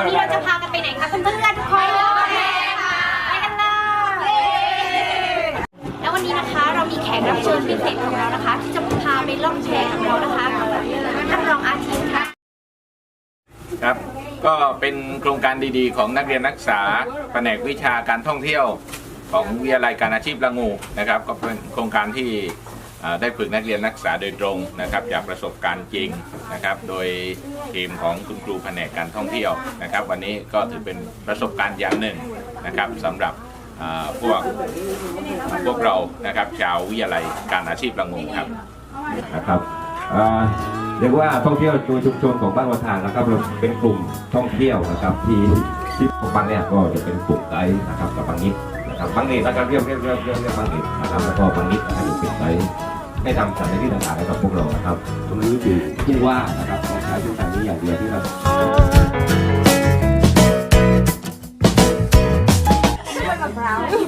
วันนี้เราจะพากันไปไหนคะเพื่อนๆทุกคนไปกันเลยแล้ววันนี้นะคะเรามีแขกรับเชิญพิเศษของเรานะคะ ที่จะพาไปล่องแพกับเรานะคะท่านรองอาทิตย์ค่ะครับ ก็เป็นโครงการดีๆ ของนักเรียนนักศึกษาแผนกวิชาการท่องเที่ยว ของวิทยาลัยการอาชีพละงูนะครับ ก็เป็นโครงการที่ ได้ฝึกนักเรียนนักศึกษาโดยตรงนะครับจากประสบการณ์จริงนะครับ โดยทีมของคุณครูแผนกการท่องเที่ยวนะครับ วันนี้ก็ถือเป็นประสบการณ์อย่างหนึ่งนะครับสำหรับพวกพวกเรานะครับชาววิทยาลัยการอาชีพละงูครับนะครับเรียกว่าท่องเที่ยวโดยชุมชนของบ้านวัฒนนะครับเราเป็นกลุ่มท่องเที่ยวนะครับ ที่ที่ของบางเนี่ยก็จะเป็นกลุ่มไกด์นะครับกับบางนิดนะครับบางนิดนะครับเรียกเรียกเรียกเรียกเรียกบางนิดนะครับแล้วก็บางนิดนะครับเป็นไกด์ ให้ทำสถานที่ต่างๆให้กับพวกเรานะครับ ตรงนี้คือผู้ว่านะครับของใช้ทุกการนี้อย่างเดียวที่เรา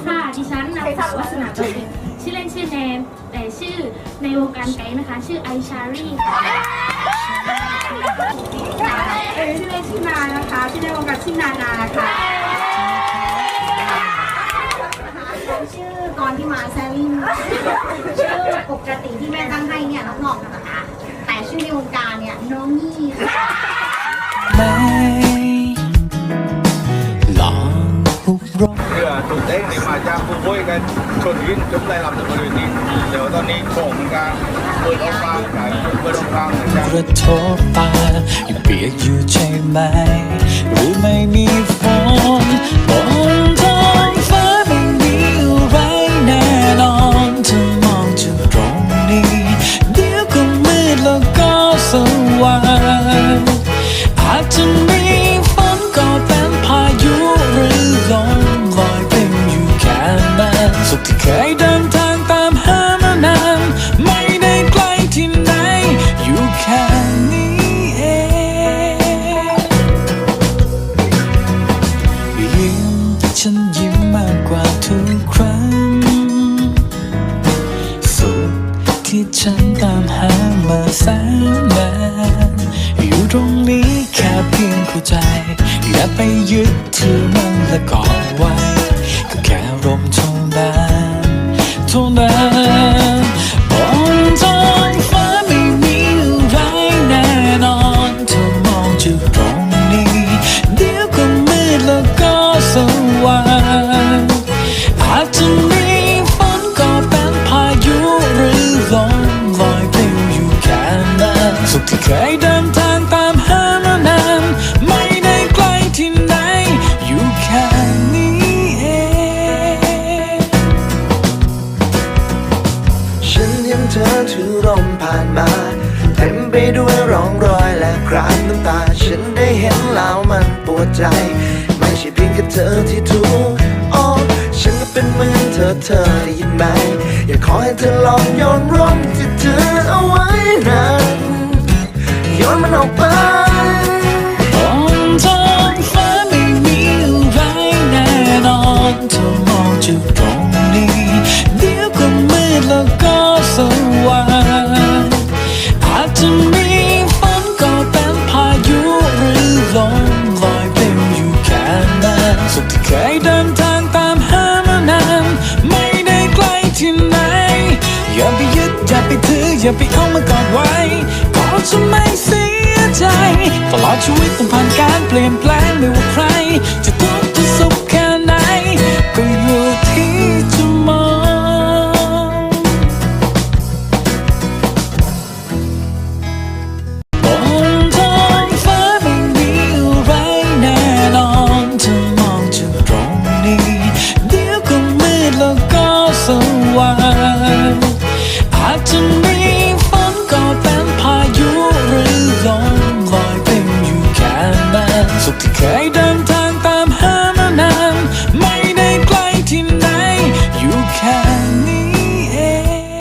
ค่ะ ดิฉันนางสาววัฒนาตัวเองชื่อเล่นชื่อแนนแต่ชื่อในวงการไกด์นะคะ ชื่อไอชารีค่ะเอ่อชื่อเล่นชื่อนานะคะ ชื่อในวงการชื่อนานาค่ะชื่อกรที่มาแซลลิง องหน่องนะคะ แต่ชื่อในวงการเนี่ยน้องนี่ค่ะเรือถูกเด้งนี่มาจากผู้ป่วยกันชนวินจมได้รับจากบริเวณนี้เดี๋ยวตอนนี้โป่งการเปิดออกกลางขายเปิดออกกลางเหมือนกันกระทบตายังเปียกอยู่ใช่ไหมหรือไม่มีฝนบนท้ เท่าบนท้องฟ้าไม่มีอะไรแน่นอนถ้ามองจากตรงนี้ เดี๋ยวก็มืดแล้วก็สว่างอาจจะมีฝนก็เป็นพายุหรือลมลอยปลิวอยู่แค่นั้นสุขที่เคยเดินทาง ราบน้ำตา ฉันได้เห็นแล้วมันปวดใจ ไม่ใช่เพียงแค่เธอที่ถูกอ๋อฉันก็เป็นเหมือนเธอเธอได้ยินไหม อยากขอให้เธอลองโยนร่มที่เธอเอาไว้นั้นโยนมันออกไปบนท้องฟ้าไม่มีอะไรแน่นอนถ้ามองจากต อย่าไปเอามากอดไว้ก็จะไม่เสียใจ ตลอดชีวิตต้องผ่านการเปลี่ยนแปลงไม่ว่าใคร จะทุกข์จะสุขแค่ไหน ก็อยู่ที่จะมองบนท้องฟ้าไม่มีอะไรแน่นอนถ้ามองจากตรงนี้ เดี๋ยวก็มืดแล้วก็สว่าง